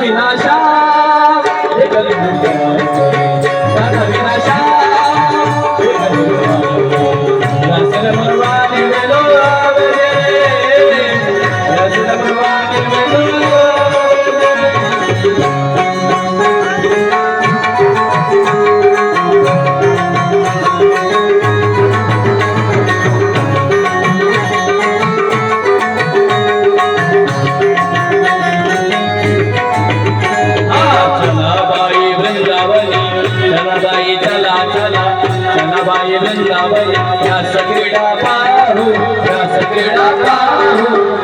विनाशा के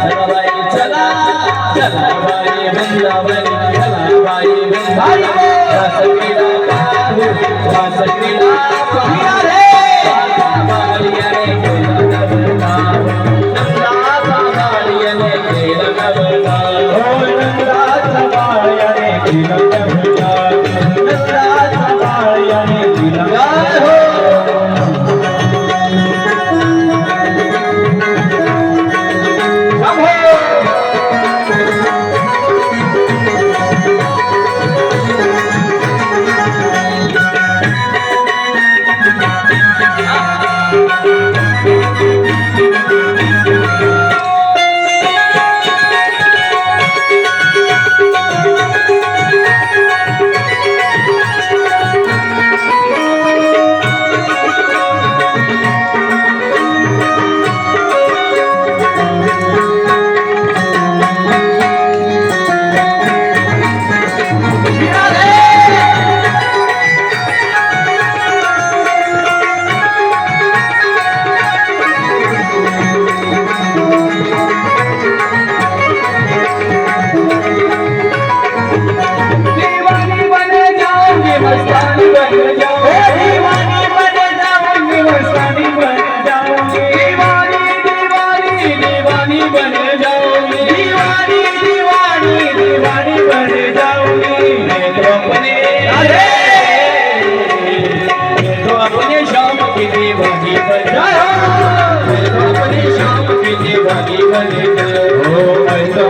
चलाबाई चला चलाबाई वृंदावन चलाबाई वृंदावन सकीला सकीला सकीला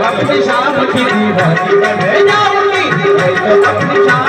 बने जाऊं ओ मैं तो अपनी शाम की दीवानी बने जाऊंगी मैं तो अपनी शाम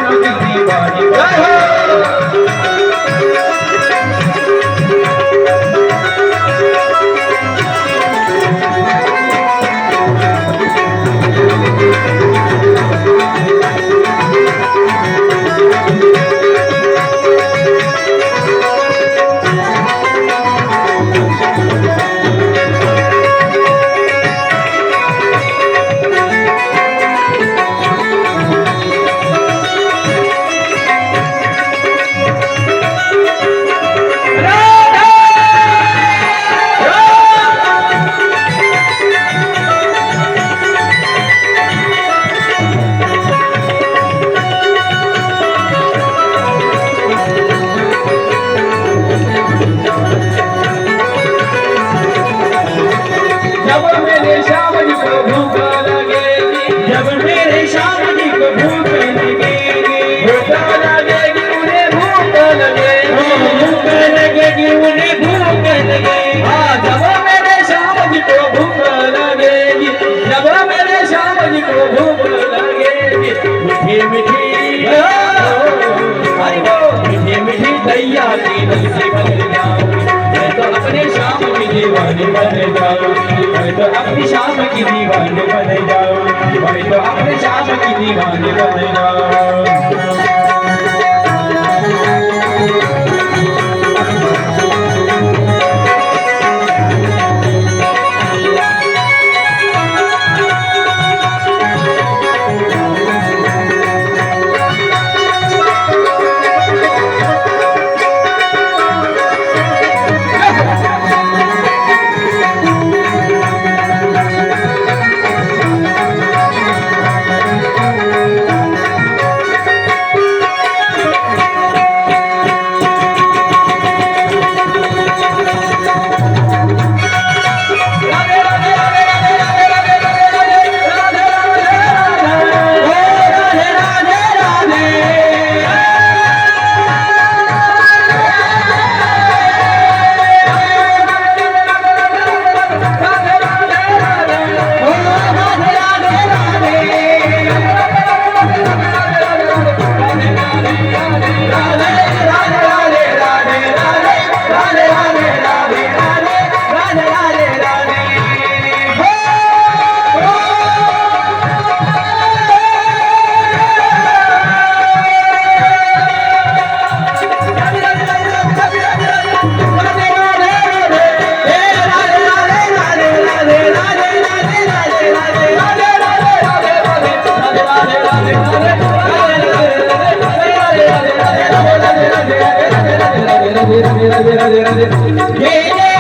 दैया की बन जाऊँ मैं तो अपने शाम की दीवानी बन जाऊँ मैं तो अपनी शाम की दीवानी बन जाऊँ मैं तो अपने शाम की दीवानी बन जाऊँगी जय जय श्री राधे जय